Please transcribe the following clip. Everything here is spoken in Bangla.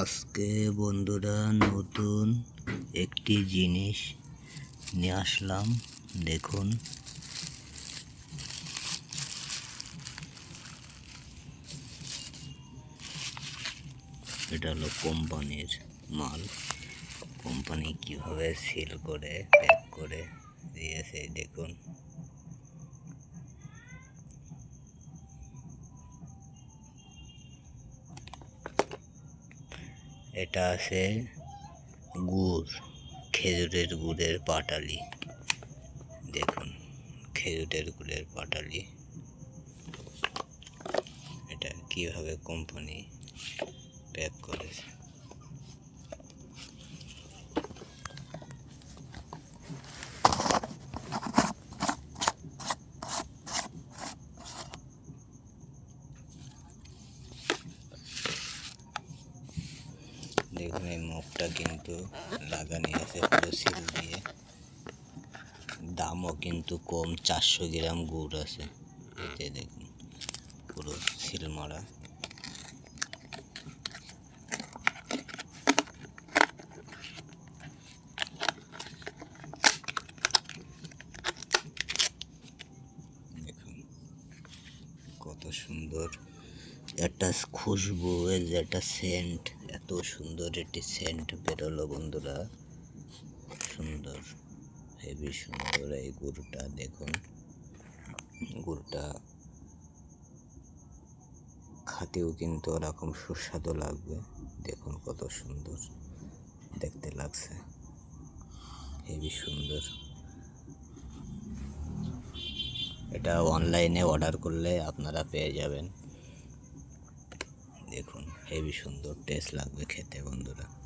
আজকে বন্ধুরা নতুন একটি জিনিস নিয়ে আসলাম, দেখুন। এটা হলো কোম্পানির মাল। কোম্পানি কীভাবে সিল করে প্যাক করে দিয়েছে, দেখুন। এটা আছে গুড়, খেজুরের গুড়ের পাটালি। দেখুন, খেজুরের গুড়ের পাটালি। এটা কীভাবে কোম্পানি প্যাক করেছে? দেখুন, এই মুখটা কিন্তু লাগানি আছে পুরো সিল দিয়ে। দামও কিন্তু কম, চারশো গ্রাম গুড় আছে। এতে দেখুন, পুরো সিল মারা। কত সুন্দর। একটা খুশবু, এর যে একটা সেন্ট এত সুন্দর একটি সেন্ট বেরোলো বন্ধুরা। সুন্দর, হেভি সুন্দর এই গুড়টা, দেখুন। গুড়টা খাতেও কিন্তু ওরকম সুস্বাদু লাগবে। দেখুন কত সুন্দর, দেখতে লাগছে। হেভি সুন্দর। এটা অনলাইনে অর্ডার করলে আপনারা পেয়ে যাবেন। হেভি সুন্দর টেস্ট লাগবে খেতে বন্ধুরা।